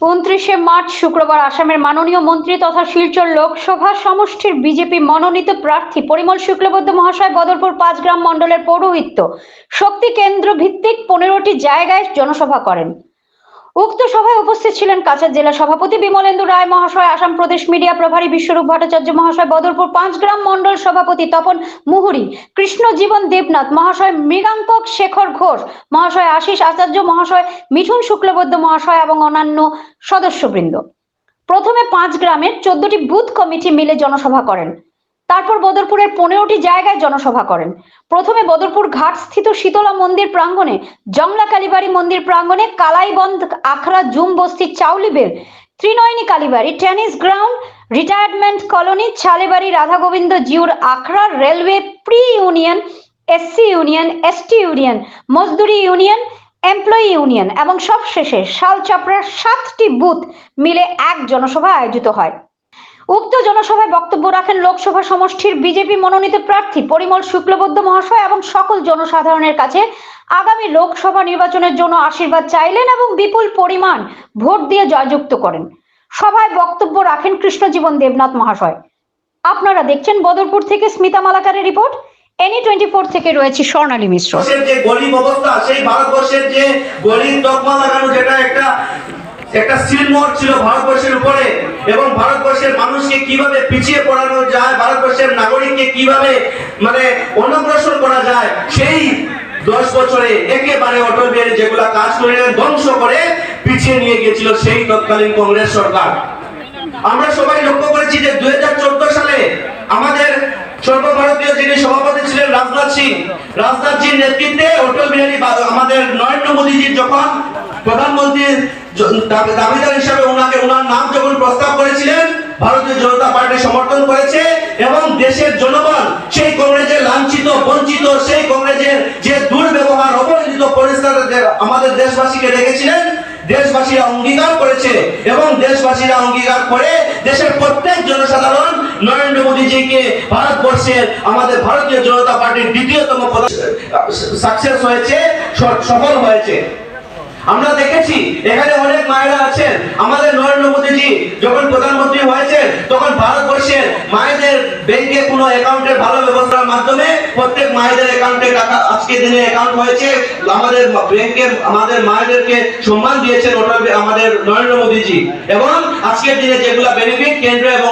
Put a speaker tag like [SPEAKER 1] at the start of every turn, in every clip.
[SPEAKER 1] উনত্রিশে মার্চ শুক্রবার আসামের মাননীয় মন্ত্রী তথা শিলচর লোকসভা সমষ্টির বিজেপি মনোনীত প্রার্থী পরিমল শুক্লবৈদ্য মহাশয় বদরপুর পাঁচ গ্রাম মন্ডলের পৌরোহিত্য শক্তি কেন্দ্র ভিত্তিক পনেরোটি জায়গায় জনসভা করেন। উক্ত সভায় উপস্থিত ছিলেন কাছাড় জেলা সভাপতি বিমলেন্দু রায়, মহাশয় আসাম প্রদেশ মিডিয়া প্রভারী বিশ্বরূপ ভট্টাচার্য, মহাশয় বদরপুর পাঁচগ্রাম মন্ডল সভাপতি তপন মুহুরি, কৃষ্ণ জীবন দেবনাথ, মহাশয় মৃগাঙ্কক শেখর ঘোষ, মহাশয় আশিস আচার্য, মহাশয় মিঠুন শুক্লবৈদ্য মহাশয় এবং অন্যান্য সদস্যবৃন্দ। প্রথমে পাঁচ গ্রামের চোদ্দটি বুথ কমিটি মিলে জনসভা করেন। তারপর বদরপুরের পনেরোটি জায়গায় জনসভা করেন। প্রথমে বদরপুর ঘাট স্থিত শীতলা মন্দির প্রাঙ্গণে জংলা কালীবাড়ি মন্দির প্রাঙ্গণে কালাইবন্ধ আখড়া, জুম বস্তি, চাউলিবের, Trinayani Kalibari, tennis ground, retirement colony, Chhalebari Radha Gobinda জিউর আখড়া, railway pre union SC union, ST union, মজদুরি union, employee union এবং সব সবশেষে শালচাপড়ার সাতটি বুথ মিলে এক জনসভা আয়োজিত হয়। উক্ত জনসভায় বক্তব্য রাখেন লোকসভা সমষ্টির বিজেপি মনোনীত প্রার্থী পরিমল শুক্লবৈদ্য মহাশয় এবং সকল জনসাধারণের কাছে আগামী লোকসভা নির্বাচনের জন্য আশীর্বাদ চাইলেন এবং বিপুল পরিমাণ ভোট দিয়ে জয়যুক্ত করেন। সভায় বক্তব্য রাখেন কৃষ্ণজীবন দেবনাথ মহাশয়। আপনারা দেখছেন বদরপুর থেকে স্মিতা মালাকারের রিপোর্ট। এনি টোয়েন্টি ফোর থেকে রয়েছে স্বর্ণালী মিশ্র।
[SPEAKER 2] যে গরিব অবস্থা, সেই ভারতবর্ষের যে গরিব তকমা লাগানো, যেটা একটা একটা সিলমোহর ছিল ভারতবর্ষের উপরে, এবং ভারতবর্ষের মানুষকে কীভাবে পিছিয়ে পড়ানো যায়, ভারতবর্ষের নাগরিককে কীভাবে মানে অনগ্রসর করা যায়, সেই দশ বছরে একেবারে অটল বিহারী যেগুলা কাজ করে ধ্বংস করে পিছিয়ে নিয়ে গিয়েছিল সেই তৎকালীন কংগ্রেস সরকার। আমরা সবাই লক্ষ্য করেছি যে দুই হাজার চোদ্দ সালে আমাদের সর্বভারতীয় যিনি সভাপতি ছিলেন রাজনাথ সিং রাজনাথজির নেতৃত্বে অটল বিহারী আমাদের নরেন্দ্র মোদীজি যখন দাবি- দাবিদার হিসাবে ওনাকে, ওনার নাম যখন প্রস্তাব করেছিলেন, ভারতীয় জনতা পার্টি সমর্থন করেছে এবং দেশের জনগণ, সেই কংগ্রেসের লাঞ্ছিত, বঞ্চিত, সেই কংগ্রেসের যে দুর্ব্যবহার, অবহেলিত পরিস্থিতি আমাদের দেশবাসীকে রেখেছিলেন, দেশবাসীরা অঙ্গীকার করেছে এবং দেশবাসীরা অঙ্গীকার করে দেশের প্রত্যেক জনসাধারণ নরেন্দ্র মোদীজিকে ভারতবর্ষের আমাদের ভারতীয় জনতা পার্টির দ্বিতীয়তম সাকসেস হয়েছে সফল হয়েছে। আমরা দেখেছি, এখানে অনেক মায়েরা আছেন। আমাদের নরেন্দ্র মোদীজি যখন প্রধানমন্ত্রী হয়েছে তখন ভারতবর্ষের মায়েদের ব্যাংকে কোনো অ্যাকাউন্টের ভালো ব্যবস্থার মাধ্যমে প্রত্যেক মায়েদের অ্যাকাউন্টে টাকা আজকে দিনে অ্যাকাউন্ট হয়েছে। আমাদের ব্যাংকে আমাদের মায়েদেরকে সম্মান দিয়েছেন বি- আমাদের নরেন্দ্র মোদীজি। এবং আজকের দিনে যেগুলো বেনিফিট কেন্দ্র এবং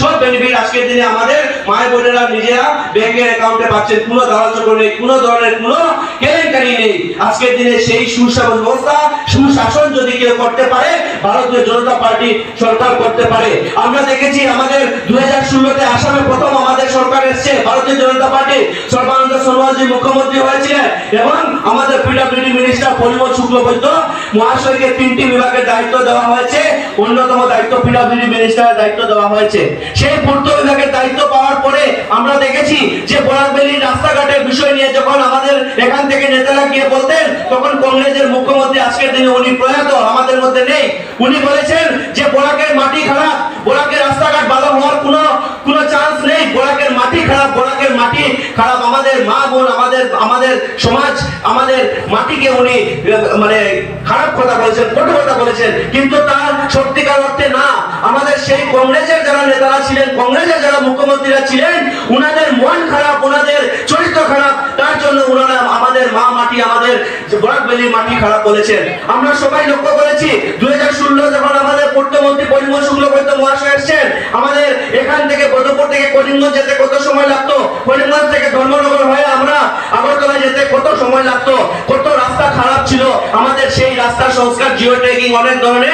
[SPEAKER 2] সব বেনিফিট আজকের দিনে আমাদের। মায়ের বোনেরা নিজেরা ব্যাংকের অ্যাকাউন্টে পাচ্ছেন। কোনো দালাচক্র নেই, কোনো ধরনের কোনো কেলেঙ্কারি নেই। আজকের দিনে সেই সুশাসন ব্যবস্থা, সুশাসন যদি কেউ করতে পারে, ভারতীয় জনতা পার্টি সরকার করতে পারে। আমরা দেখেছি আমাদের দুই হাজার ষোলোতে আসামে প্রথম আমাদের সরকার এসছে, ভারতীয় জনতা পার্টি। সর্বানন্দ সোনোয়ালজি মুখ্যমন্ত্রী হয়েছিলেন এবং আমাদের পিডব্লিউডি মিনিস্টার পরিমল শুক্লবৈদ্য, মহাশয়কে তিনটি বিভাগের দায়িত্ব দেওয়া হয়েছে। অন্যতম দায়িত্ব পিডব্লিউডি মিনিস্টারের দায়িত্ব দেওয়া হয়েছে। সেই পূর্ত বিভাগের দায়িত্ব পাওয়ার পরে আমরা দেখেছি যে বরাকবেলির রাস্তাঘাটের বিষয় নিয়ে যখন আমাদের এখান থেকে নেতারা গিয়ে বলতেন, তখন কংগ্রেসের মুখ্যমন্ত্রী আজকের দিনে উনি প্রয়াত, আমাদের মধ্যে নেই। উনি বলেছেন যে বরাকের মাটি খারাপ, বরাকের রাস্তাঘাট ভালো হওয়ার কোনো কোনো চান্স নেই। বরাকের মাটি খারাপ, বরাকের মাটি খারাপ। আমাদের মা বোন, আমাদের আমাদের সমাজ, আমাদের মাটিকে উনি মানে খারাপ কথা বলেছেন, কটু কথা বলেছেন। কিন্তু তার সত্যিকার অর্থে না। আমাদের সেই কংগ্রেসের যারা নেতারা ছিলেন, কংগ্রেসের যারা মুখ্যমন্ত্রীরা ছিলেন, উনাদের মন খারাপ ওনাদের চরিত্র খারাপ, তার জন্য ওনারা আমাদের মা মাটি, আমাদের বরাকবেলির মাটি খারাপ বলেছেন। আমরা সবাই লক্ষ্য করেছি, দুই হাজার ষোলো যখন আমাদের পূর্তমন্ত্রী পরিমল শুক্লবৈদ্য মহাশয় এসছেন, আমাদের এখান থেকে বদরপুর থেকে করিমগঞ্জ যেতে কত সময় লাগতো? করিমগঞ্জ থেকে ধর্মনগর হয়ে আমরা আগরতলা যেতে কত সময় লাগতো? কত রাস্তা খারাপ ছিল? আমাদের সেই রাস্তার সংস্কার জিও ট্রেকিং অনেক ধরনের